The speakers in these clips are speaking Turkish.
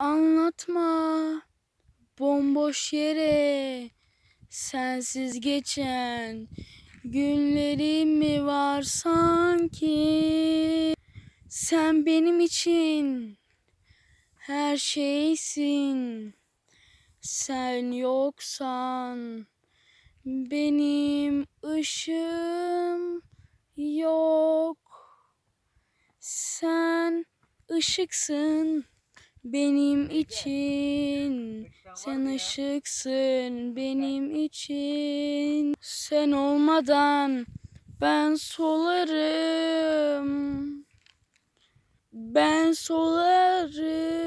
Anlatma bomboş yere sensiz geçen günlerim mi var sanki? Sen benim için her şeysin. Sen yoksan benim ışığım yok. Sen ışıksın benim için. Sen ışıksın benim için. Sen olmadan ben solarım. Ben solarım.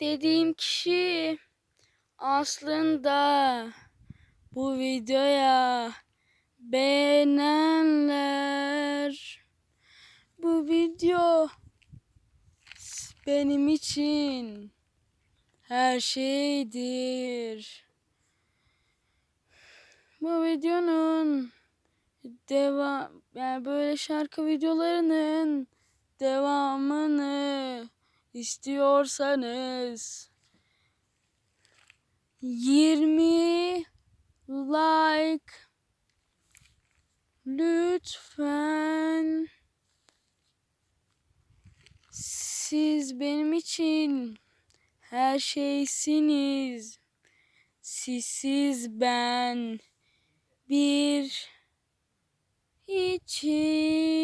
Dediğim kişi aslında bu videoya beğenenler. Bu video benim için her şeydir. Bu videonun devam yani böyle şarkı videolarının devamını istiyorsanız 20 like lütfen siz benim için her şeysiniz. Sizsiz ben bir hiçim.